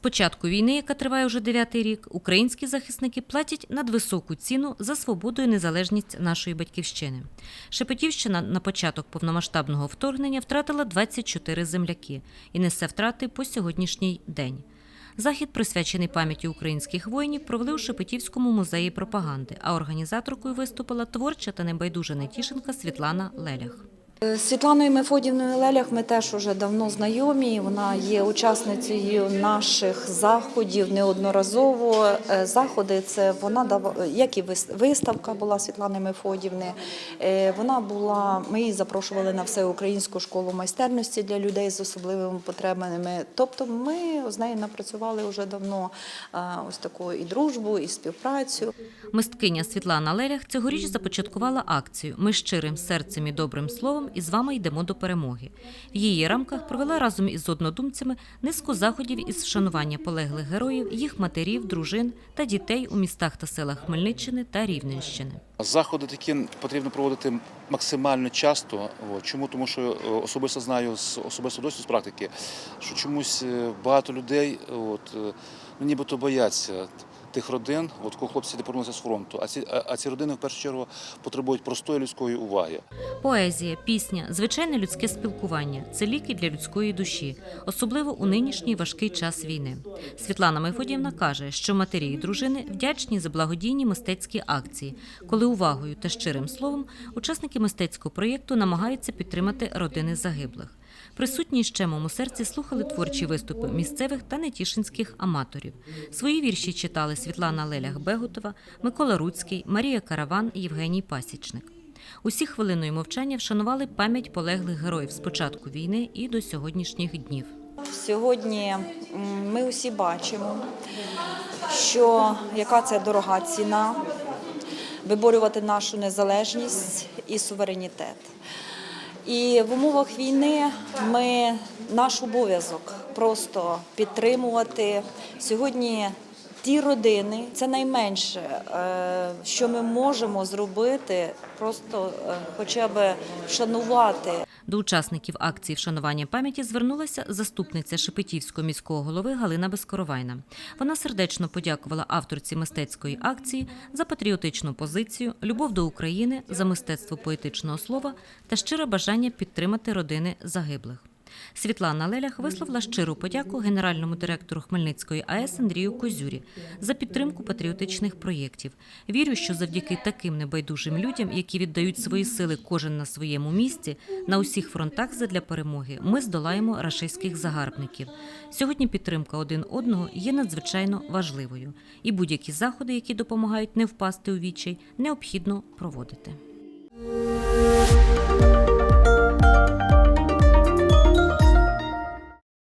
початку війни, яка триває вже дев'ятий рік, українські захисники платять надвисоку ціну за свободу і незалежність нашої батьківщини. Шепетівщина на початок повномасштабного вторгнення втратила 24 земляки і несе втрати по сьогоднішній день. Захід, присвячений пам'яті українських воїнів, провели у Шепетівському музеї пропаганди, а організаторкою виступила творча та небайдужа нетішинка Світлана Лелях. Світланою Мефодівною Лелях ми теж уже давно знайомі. Вона є учасницею наших заходів неодноразово. Е, Заходи це вона дава, як і вис- виставка була Світлани Мефодівни. Е, Вона була, ми її запрошували на всеукраїнську школу майстерності для людей з особливими потребами. Тобто ми з нею напрацювали вже давно е, ось таку і дружбу, і співпрацю. Мисткиня Світлана Лелях цьогоріч започаткувала акцію Ми щирим серцем і добрим словом і з вами йдемо до перемоги. В її рамках провела разом із однодумцями низку заходів із вшанування полеглих героїв, їх матерів, дружин та дітей у містах та селах Хмельниччини та Рівненщини. Заходи такі потрібно проводити максимально часто. Чому? Тому що е, особисто знаю з особисто досвіду з практики, що чомусь е, багато людей от, е, ну, нібито бояться тих родин, от коли хлопці не повернуться з фронту. А ці, а, ці родини в першу чергу потребують простої людської уваги. Поезія, пісня, звичайне людське спілкування це ліки для людської душі, особливо у нинішній важкий час війни. Світлана Майфодіївна каже, що матері і дружини вдячні за благодійні мистецькі акції, коли увагою та щирим словом учасники мистецького проєкту намагаються підтримати родини загиблих. Присутні з чемом у серці слухали творчі виступи місцевих та нетішинських аматорів. Свої вірші читали Світлана Лелях Бегутова, Микола Руцький, Марія Караван Євгеній Пасічник. Усі хвилиною мовчання вшанували пам'ять полеглих героїв з початку війни і до сьогоднішніх днів. Сьогодні ми усі бачимо, що яка це дорога ціна виборювати нашу незалежність і суверенітет. І в умовах війни ми наш обов'язок просто підтримувати сьогодні. Ті родини це найменше, е, що ми можемо зробити, просто е, хоча б вшанувати До учасників акції вшанування пам'яті звернулася заступниця Шепетівського міського голови Галина Безкоровайна. Вона сердечно подякувала авторці мистецької акції за патріотичну позицію, любов до України, за мистецтво поетичного слова та щире бажання підтримати родини загиблих. Світлана Лелях висловила щиру подяку генеральному директору Хмельницької АЕС Андрію Козюрі за підтримку патріотичних проєктів. Вірю, що завдяки таким небайдужим людям, які віддають свої сили кожен на своєму місці, на усіх фронтах задля перемоги, ми здолаємо рашистських загарбників. Сьогодні підтримка один одного є надзвичайно важливою, і будь-які заходи, які допомагають не впасти у відчай, необхідно проводити.